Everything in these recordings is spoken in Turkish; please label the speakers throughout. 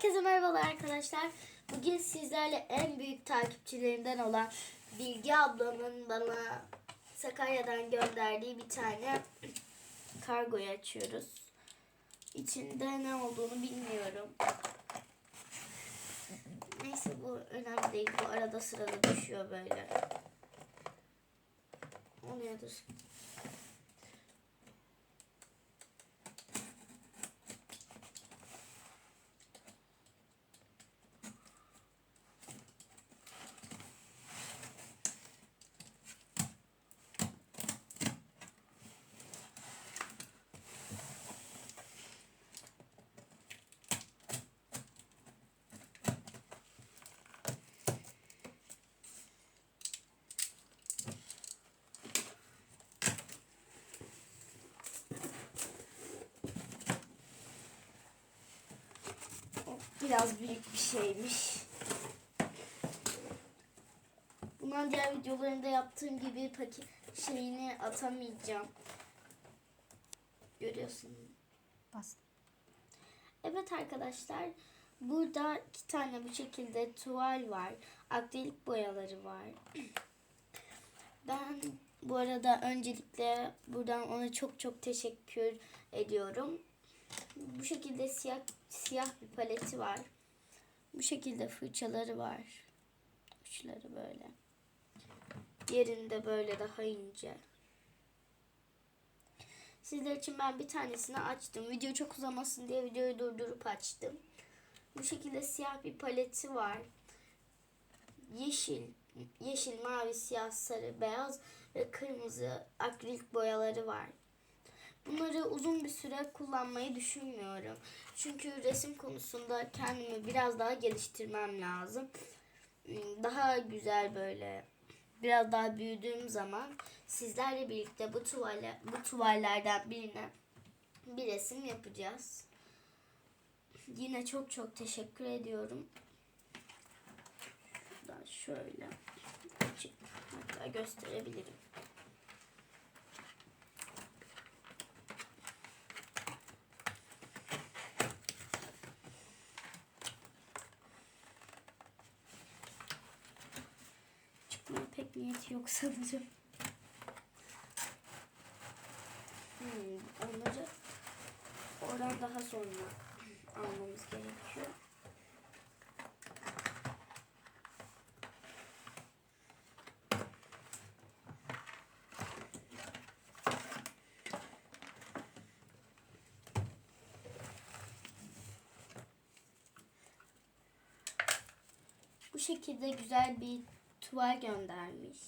Speaker 1: Herkese merhabalar arkadaşlar. Bugün sizlerle en büyük takipçilerinden olan Bilgi ablamın bana Sakarya'dan gönderdiği bir tane kargoyu açıyoruz. İçinde ne olduğunu bilmiyorum. Neyse bu önemli değil. Bu arada sırada düşüyor böyle. O nedir? O Biraz büyük bir şeymiş. Bundan diğer videolarında yaptığım gibi paket şeyini atamayacağım. Görüyorsun.
Speaker 2: Bas.
Speaker 1: Evet arkadaşlar. Burada iki tane bu şekilde tuval var. Akrilik boyaları var. Ben bu arada öncelikle buradan ona çok çok teşekkür ediyorum. Bu şekilde siyah siyah bir paleti var. Bu şekilde fırçaları var. Uçları böyle. Yerinde böyle daha ince. Sizler için ben bir tanesini açtım. Video çok uzamasın diye videoyu durdurup açtım. Bu şekilde siyah bir paleti var. Yeşil, yeşil, mavi, siyah, sarı, beyaz ve kırmızı akrilik boyaları var. Bunları uzun bir süre kullanmayı düşünmüyorum. Çünkü resim konusunda kendimi biraz daha geliştirmem lazım. Daha güzel böyle biraz daha büyüdüğüm zaman sizlerle birlikte bu tuvale, bu tuvallerden birine bir resim yapacağız. Yine çok çok teşekkür ediyorum. Şuradan şöyle hatta gösterebilirim. Pek niyeti yok sanırım. Hmm, onları oradan daha sonra almamız gerekiyor. Bu şekilde güzel bir tuval göndermiş.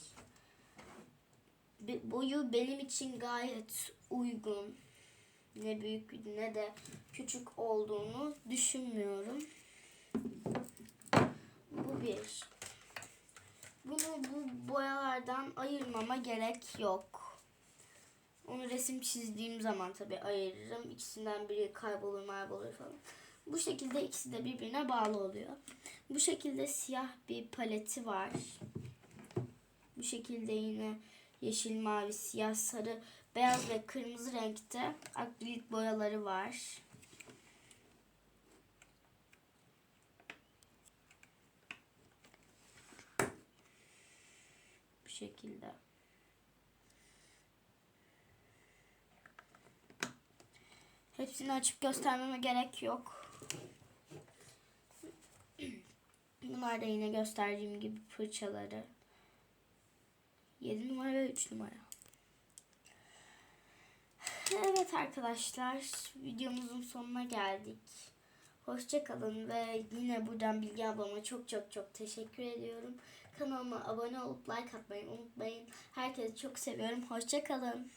Speaker 1: Be- Boyu benim için gayet uygun. Ne büyük ne de küçük olduğunu düşünmüyorum. Bu bir. Bunu bu boyalardan ayırmama gerek yok. Onu resim çizdiğim zaman tabii ayırırım. İkisinden biri kaybolur maybolur falan. Bu şekilde ikisi de birbirine bağlı oluyor. Bu şekilde siyah bir paleti var. Bu şekilde yine yeşil, mavi, siyah, sarı, beyaz ve kırmızı renkte akrilik boyaları var. Bu şekilde. Hepsini açıp göstermeme gerek yok. Bunlar da yine gösterdiğim gibi fırçaları. 7 numara ve 3 numara. Evet arkadaşlar videomuzun sonuna geldik. Hoşçakalın ve yine buradan Bilgi ablama çok çok çok teşekkür ediyorum. Kanalıma abone olup like atmayı unutmayın. Herkesi çok seviyorum. Hoşçakalın.